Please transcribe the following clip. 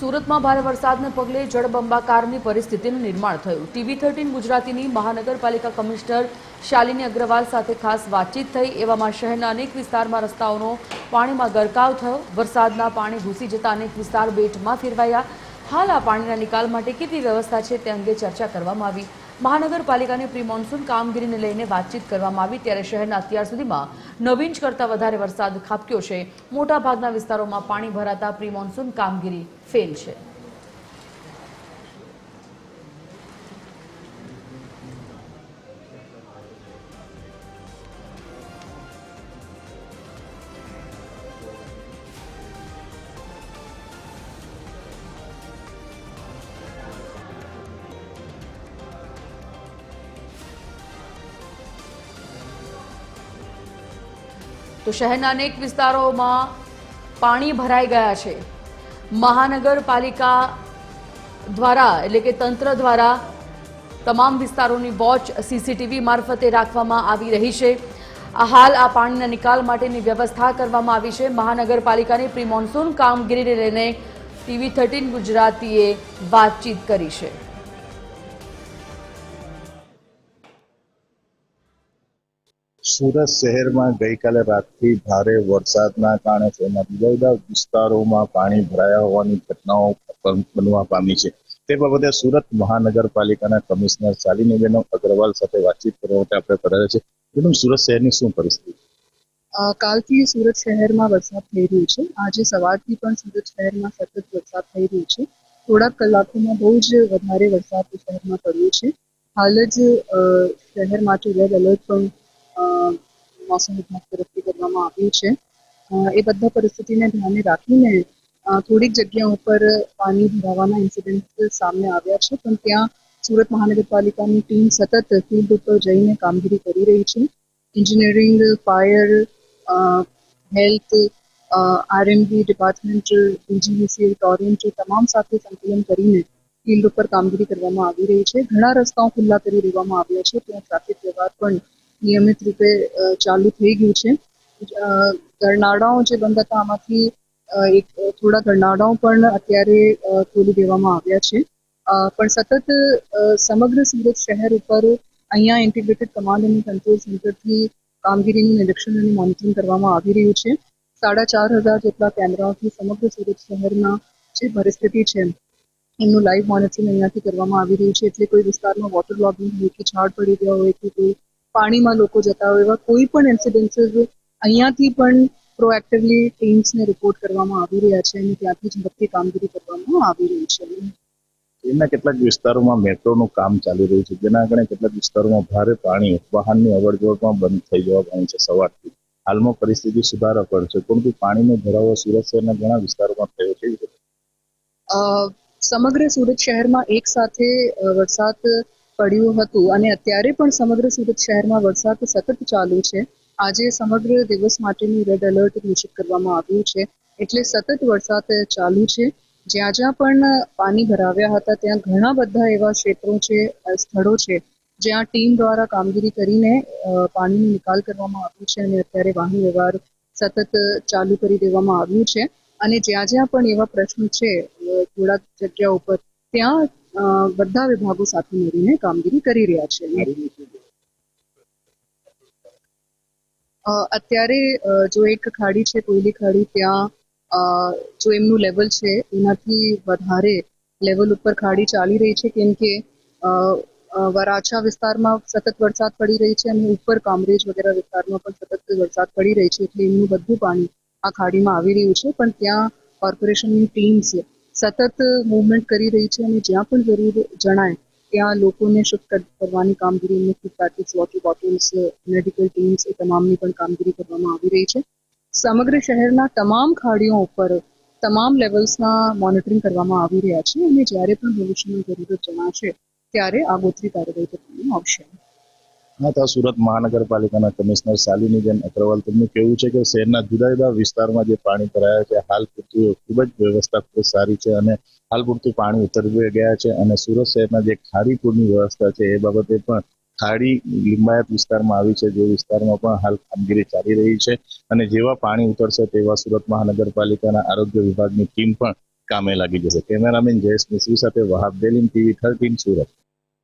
સુરતમાં ભારે વરસાદને પગલે જળબંબાકારની પરિસ્થિતિનું નિર્માણ થયું. ટીવી થર્ટીન ગુજરાતીની મહાનગરપાલિકા કમિશનર શાલિની અગ્રવાલ સાથે ખાસ વાતચીત થઈ. એવામાં શહેરના અનેક વિસ્તારમાં રસ્તાઓનો પાણીમાં ગરકાવ થયો. વરસાદના પાણી ઘૂસી જતા અનેક વિસ્તાર બેટમાં ફેરવાયા. હાલ આ પાણીના નિકાલ માટે કેટલી વ્યવસ્થા છે તે અંગે ચર્ચા કરવામાં આવી. મહાનગરપાલિકાની પ્રી મોન્સૂન કામગીરીને લઈને વાતચીત કરવામાં આવી ત્યારે શહેરના અત્યાર સુધીમાં નવ ઇંચ કરતાં વધારે વરસાદ ખાબક્યો છે. મોટાભાગના વિસ્તારોમાં પાણી ભરાતા પ્રી મોન્સૂન કામગીરી ફેલ છે. તો શહેરના અનેક વિસ્તારોમાં પાણી ભરાઈ ગયા છે. મહાનગરપાલિકા દ્વારા એટલે કે તંત્ર દ્વારા તમામ વિસ્તારોની વોચ સીસીટીવી મારફતે રાખવામાં આવી રહી છે. હાલ આ પાણીના નિકાલ માટેની વ્યવસ્થા કરવામાં આવી છે. મહાનગરપાલિકાની પ્રી મોન્સૂન કામગીરીને લઈને ટીવી થર્ટીન ગુજરાતીએ વાતચીત કરી છે. સુરત શહેરમાં ગઈકાલે રાતથી ભારે વરસાદના કારણે શહેરના જુદા જુદા વિસ્તારોમાં પાણી ભરાયા હોવાની ઘટનાઓ બનવા પામી છે. તે બાબતે સુરત મહાનગરપાલિકાના કમિશનર શાલિનીબેન અગ્રવાલ સાથે વાતચીત કરવા માટે આપણે કરાયો છે. મેડમ સુરત શહેરની શું પરિસ્થિતિ? કાલથી સુરત શહેરમાં વરસાદ થઈ રહ્યો છે. આજે સવારથી પણ સુરત શહેરમાં સતત વરસાદ થઈ રહ્યો છે. થોડાક કલાકોમાં બહુ જ વધારે વરસાદ શહેરમાં પડ્યો છે. હાલ જ શહેર માટે રેડ એલર્ટ પણ મોસમ વિભાગ તરફથી કરવામાં આવ્યું છે. એ બધા પરિસ્થિતિને ધ્યાને રાખીને થોડીક જગ્યાઓ ઉપર પાણી ભરાવાના ઇન્સિડન્ટ સામે આવ્યા છે. પણ ત્યાં સુરત મહાનગરપાલિકાની ટીમ સતત ફિલ્ડ ઉપર જઈને કામગીરી કરી રહી છે. Engineering fire health RMB department DGVC Torrent તમામ સાથે સંકલન કરીને ફિલ્ડ ઉપર કામગીરી કરવામાં આવી રહી છે. ઘણા રસ્તાઓ ખુલ્લા કરી દેવામાં આવ્યા છે. ત્યાં ટ્રાફિક વ્યવહાર પણ નિયમિત રૂપે ચાલુ થઈ ગયું છે. ગરનાળાઓ જે બંધ હતા, આમાંથી એક થોડા ગરનાળાઓ પણ અત્યારે ખોલી દેવામાં આવ્યા છે. પણ સતત સમગ્ર સુરત શહેર ઉપર અહીંયા ઇન્ટિગ્રેટેડ કમાન્ડ અને કંટ્રોલ સેન્ટરથી કામગીરીનું નિરીક્ષણ અને મોનિટરિંગ કરવામાં આવી રહ્યું છે. સાડા ચાર હજાર જેટલા કેમેરાઓથી સમગ્ર સુરત શહેરમાં જે પરિસ્થિતિ છે, એમનું લાઈવ મોનિટરિંગ અહીંયાથી કરવામાં આવી રહ્યું છે. એટલે કોઈ વિસ્તારમાં વોટર લોગિંગ હોય કે ઝાડ પડી ગયા હોય કે કોઈ પાણીમાં લોકો જતા હોય એવા કોઈ પણ ઇન્સિડન્સીસ અહીંયાથી પણ પ્રોએક્ટિવલી ટીમ્સને રિપોર્ટ કરવામાં આવી રહ્યા છે અને ત્યાંથી ઝડપથી કામગીરી કરવામાં આવી રહી છે. એના કેટલાક વિસ્તારોમાં મેટ્રોનું કામ ચાલી રહ્યું છે જેના કારણે કેટલાક વિસ્તારોમાં ભારે પાણી વાહનની અવરજવર પણ બંધ થઈ જવા પામી છે સવારથી. હાલમાં પરિસ્થિતિ સુધારા પર છે પરંતુ પાણીનો ભરાવો સુરત શહેરના ઘણા વિસ્તારોમાં થયો છે. અ, સમગ્ર સુરત શહેરમાં એક સાથે વરસાદ પડ્યું હતું અને અત્યારે પણ સમગ્ર સુરત શહેરમાં વરસાદ સતત ચાલુ છે. આજે સમગ્ર દિવસ માટેનું રેડ એલર્ટ ઘોષિત કરવામાં આવ્યું છે. એટલે સતત વરસાદ ચાલુ છે. જ્યાં જ્યાં પણ પાણી ભરાવ્યા હતા, ત્યાં ઘણા બધા એવા ક્ષેત્રો છે સ્થળો છે, જ્યાં ટીમ દ્વારા કામગીરી કરીને પાણીનો નિકાલ કરવામાં આવ્યો છે અને અત્યારે વાહન વ્યવહાર સતત ચાલુ કરી દેવામાં આવ્યું છે. અને જ્યાં જ્યાં પણ એવા પ્રશ્નો છે થોડાક જગ્યા ઉપર, ત્યાં બધા વિભાગો સાથે મળીને કામગીરી કરી રહ્યા છે. અત્યારે જો એક ખાડી છે, કોયલી ખાડી, ત્યાં જો એમનું લેવલ છે, એનાથી વધારે લેવલ ઉપર ખાડી ચાલી રહી છે, કેમ કે વરાછા વિસ્તારમાં સતત વરસાદ પડી રહી છે અને ઉપર કામરેજ વગેરે વિસ્તારમાં પણ સતત વરસાદ પડી રહી છે, એટલે એમનું બધું પાણી આ ખાડીમાં આવી રહ્યું છે, પણ ત્યાં કોર્પોરેશનની ટીમ્સ સતત મૂવમેન્ટ કરી રહી છે અને જ્યાં પણ જરૂર જણાય, ત્યાં લોકોને શુદ્ધ કરવાની કામગીરી એમને food packets water bottles medical teams એ તમામની પણ કામગીરી કરવામાં આવી રહી છે. સમગ્ર શહેરના તમામ ખાડીઓ ઉપર તમામ લેવલ્સના મોનિટરિંગ કરવામાં આવી રહ્યા છે અને જ્યારે પણ ભવિષ્યમાં જરૂરત જણાશે, ત્યારે આગોતરી કાર્યવાહી કરવામાં આવશે. હા તો સુરત મહાનગરપાલિકાના કમિશનર શાલિનીબેન અગ્રવાલ, તેમનું કેવું છે કે શહેરના જુદા જુદા વિસ્તારમાં જે પાણી ભરાયા છે, હાલ પૂરતું ખૂબ જ વ્યવસ્થા ખૂબ સારી છે અને હાલ પૂરતું પાણી ઉતરવી ગયા છે અને સુરત શહેરના જે ખાડીપુરની વ્યવસ્થા છે એ બાબતે પણ ખાડી લિંબાયત વિસ્તારમાં આવી છે, જે વિસ્તારમાં પણ હાલ કામગીરી ચાલી રહી છે અને જેવા પાણી ઉતરશે તેવા સુરત મહાનગરપાલિકાના આરોગ્ય વિભાગની ટીમ પણ કામે લાગી જશે. કેમેરામેન જયેશ મિશ્રી સાથે વહાબ બેલીમ ટીવી, થર્ટીન સુરત.